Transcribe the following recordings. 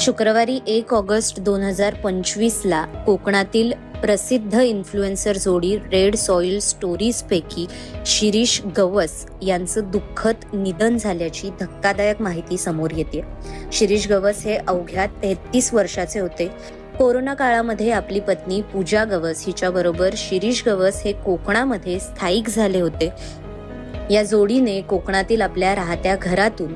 शुक्रवारी एक ऑगस्ट दोन हजार पंचवीसला कोकणातील प्रसिद्ध इन्फ्लुएन्सर जोडी रेड सॉइल स्टोरीजपैकी शिरीष गवस यांचं दुःखद निधन झाल्याची धक्कादायक माहिती समोर येते. शिरीष गवस हे अवघ्या तेहतीस वर्षाचे होते. कोरोना काळामध्ये आपली पत्नी पूजा गवस हिच्याबरोबर शिरीष गवस हे कोकणामध्ये स्थायिक झाले होते. या जोडीने कोकणातील आपल्या राहत्या घरातून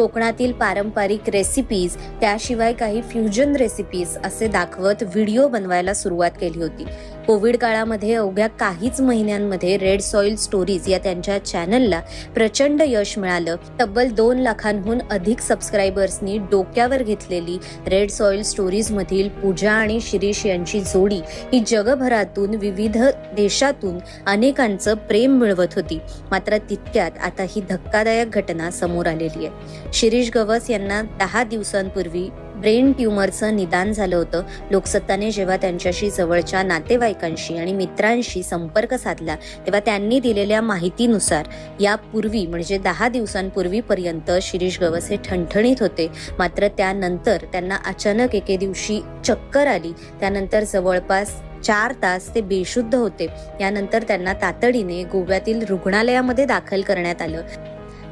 कोकणातील पारंपरिक रेसिपीज त्याशिवाय काही फ्युजन रेसिपीज असे दाखवत व्हिडिओ बनवायला सुरुवात केली होती. कोविड काळामध्ये अवघ्या काहीच महिन्यांमध्ये रेड सॉइल स्टोरीज या त्यांच्या चॅनलला प्रचंड यश मिळालं. तब्बल दोन लाखांहून अधिक सबस्क्रायबर्सनी डोक्यावर घेतलेली रेड सॉइल स्टोरीज मधील पूजा आणि शिरीष यांची जोडी ही जगभरातून विविध देशातून अनेकांचं प्रेम मिळवत होती. मात्र तितक्यात आता ही धक्कादायक घटना समोर आलेली आहे. शिरीष गवस यांना दहा दिवसांपूर्वी ब्रेन ट्युमरचं निदान झालं होतं. लोकसत्ताने जेव्हा त्यांच्याशी जवळच्या नातेवाईकांशी आणि मित्रांशी संपर्क साधला तेव्हा त्यांनी दिलेल्या माहितीनुसार यापूर्वी म्हणजे दहा दिवसांपूर्वीपर्यंत शिरीष गवस हे ठणठणीत होते. मात्र त्यानंतर त्यांना अचानक एके दिवशी चक्कर आली. त्यानंतर जवळपास चार तास ते बेशुद्ध होते. यानंतर त्यांना तातडीने गोव्यातील रुग्णालयामध्ये दाखल करण्यात आलं.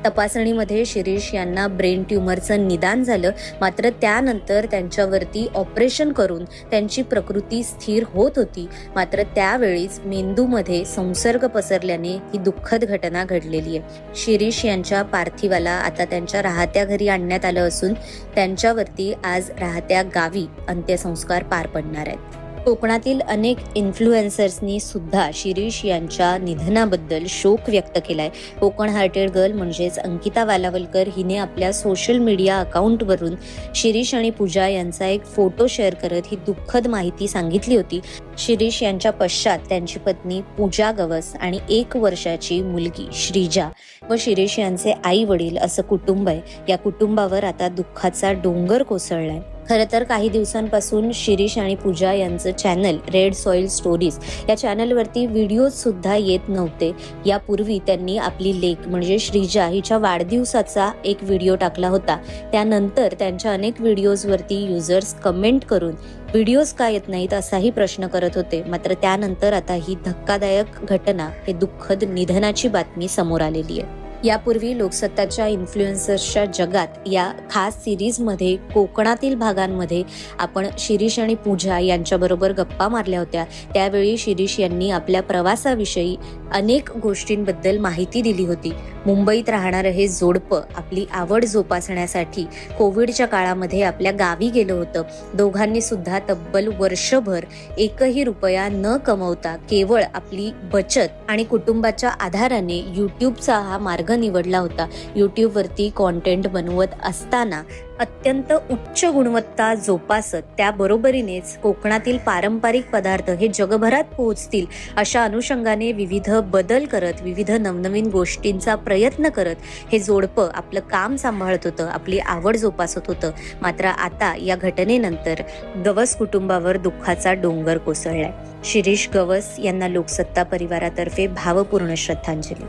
तपासणीमध्ये शिरीष यांना ब्रेन ट्युमरचं निदान झालं. मात्र त्यानंतर त्यांच्यावरती ऑपरेशन करून त्यांची प्रकृती स्थिर होत होती. मात्र त्यावेळीच मेंदूमध्ये संसर्ग पसरल्याने ही दुःखद घटना घडलेली आहे. शिरीष यांच्या पार्थिवाला आता त्यांच्या राहत्या घरी आणण्यात आलं असून त्यांच्यावरती आज राहत्या गावी अंत्यसंस्कार पार पडणार आहेत. कोकणातील अनेक इन्फ्लुएन्सर्सनी सुद्धा शिरीष यांच्या निधनाबद्दल शोक व्यक्त केलाय. कोकण हार्टेड गर्ल म्हणजेच अंकिता वालावलकर हिने आपल्या सोशल मीडिया अकाउंटवरून शिरीष आणि पूजा यांचा एक फोटो शेअर करत ही दुःखद माहिती सांगितली होती. शिरीष यांच्या पश्चात त्यांची पत्नी पूजा गवस आणि एक वर्षाची मुलगी श्रीजा व शिरीष यांचे आई वडील असं कुटुंब आहे. या कुटुंबावर आता दुःखाचा डोंगर कोसळलाय. खरं तर काही दिवसांपासून शिरीष आणि पूजा यांचं चॅनल रेड सॉइल स्टोरीज या चॅनलवरती व्हिडिओजसुद्धा येत नव्हते. यापूर्वी त्यांनी आपली लेख म्हणजे श्रीजा हिच्या वाढदिवसाचा एक व्हिडिओ टाकला होता. त्यानंतर त्यांच्या अनेक व्हिडिओजवरती युजर्स कमेंट करून व्हिडिओज का येत नाहीत? असाही प्रश्न करत होते. मात्र त्यानंतर आता ही धक्कादायक घटना हे दुःखद निधनाची बातमी समोर आलेली आहे. यापूर्वी लोकसत्ताच्या इन्फ्लुएन्सर्सच्या जगात या खास सिरीजमध्ये कोकणातील भागांमध्ये आपण शिरीष आणि पूजा यांच्याबरोबर गप्पा मारल्या होत्या. त्यावेळी शिरीष यांनी आपल्या प्रवासाविषयी अनेक गोष्टींबद्दल माहिती दिली होती. मुंबईत राहणारं हे जोडपं आपली आवड जोपासण्यासाठी कोविडच्या काळामध्ये आपल्या गावी गेलं होतं. दोघांनी सुद्धा तब्बल वर्षभर एकही रुपया न कमवता केवळ आपली बचत आणि कुटुंबाच्या आधाराने यूट्यूबचा हा मार्ग मार्ग निवडला होता. यूट्यूबवरती कॉन्टेंट बनवत असताना अत्यंत उच्च गुणवत्ता जोपासत त्याबरोबरीनेच कोकणातील पारंपरिक पदार्थ हे जगभरात पोहोचतील अशा अनुषंगाने विविध बदल करत विविध नवनवीन गोष्टींचा प्रयत्न करत हे जोडपं आपलं काम सांभाळत होतं आपली आवड जोपासत होतं. मात्र आता या घटनेनंतर गवस कुटुंबावर दुःखाचा डोंगर कोसळलाय. शिरीष गवस यांना लोकसत्ता परिवारातर्फे भावपूर्ण श्रद्धांजली.